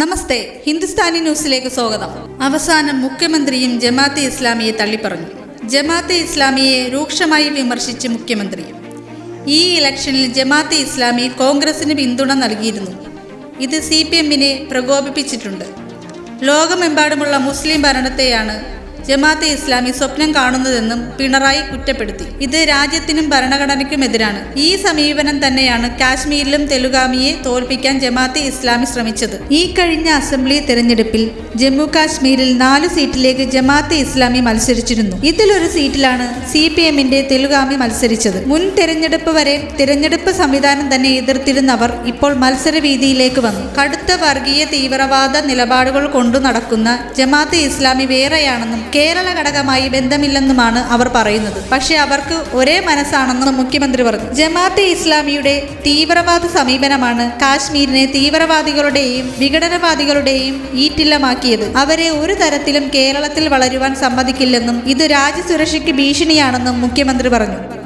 നമസ്തേ ഹിന്ദുസ്ഥാനി ന്യൂസിലേക്ക് സ്വാഗതം. അവസാനം മുഖ്യമന്ത്രിയും ജമാഅത്തെ ഇസ്ലാമിയെ തള്ളിപ്പറഞ്ഞു. ജമാഅത്തെ ഇസ്ലാമിയെ രൂക്ഷമായി വിമർശിച്ച് മുഖ്യമന്ത്രി. ഈ ഇലക്ഷനിൽ ജമാഅത്തെ ഇസ്ലാമി കോൺഗ്രസിന് പിന്തുണ നൽകിയിരുന്നു. ഇത് സി പി എമ്മിനെ പ്രകോപിപ്പിച്ചിട്ടുണ്ട്. ലോകമെമ്പാടുമുള്ള മുസ്ലിം ഭരണത്തെയാണ് ജമാഅത്തെ ഇസ്ലാമി സ്വപ്നം കാണുന്നതെന്നും പിണറായി കുറ്റപ്പെടുത്തി. ഇത് രാജ്യത്തിനും ഭരണഘടനയ്ക്കുമെതിരാണ്. ഈ സമീപനം തന്നെയാണ് കാശ്മീരിലും തെലുഗാമിയെ തോൽപ്പിക്കാൻ ജമാഅത്തെ ഇസ്ലാമി ശ്രമിച്ചത്. ഈ കഴിഞ്ഞ അസംബ്ലി തെരഞ്ഞെടുപ്പിൽ ജമ്മു കാശ്മീരിൽ നാല് സീറ്റിലേക്ക് ജമാഅത്തെ ഇസ്ലാമി മത്സരിച്ചിരുന്നു. ഇതിലൊരു സീറ്റിലാണ് സി പി എമ്മിന്റെ തെലുഗാമി മത്സരിച്ചത്. മുൻ തെരഞ്ഞെടുപ്പ് വരെ തിരഞ്ഞെടുപ്പ് സംവിധാനം തന്നെ എതിർത്തിരുന്നവർ ഇപ്പോൾ മത്സരവീതിയിലേക്ക് വന്നു. കടുത്ത വർഗീയ തീവ്രവാദ നിലപാടുകൾ കൊണ്ടു നടക്കുന്ന ജമാഅത്തെ ഇസ്ലാമി വേറെയാണെന്നും കേരള ഘടകമായി ബന്ധമില്ലെന്നുമാണ് അവർ പറയുന്നത്. പക്ഷേ അവർക്ക് ഒരേ മനസ്സാണെന്നും മുഖ്യമന്ത്രി പറഞ്ഞു. ജമാഅത്തെ ഇസ്ലാമിയുടെ തീവ്രവാദ സമീപനമാണ് കാശ്മീരിനെ തീവ്രവാദികളുടെയും വിഘടനവാദികളുടെയും ഈറ്റില്ലമാക്കിയത്. അവരെ ഒരു തരത്തിലും കേരളത്തിൽ വളരുവാൻ സമ്മതിക്കില്ലെന്നും ഇത് രാജ്യസുരക്ഷയ്ക്ക് ഭീഷണിയാണെന്നും മുഖ്യമന്ത്രി പറഞ്ഞു.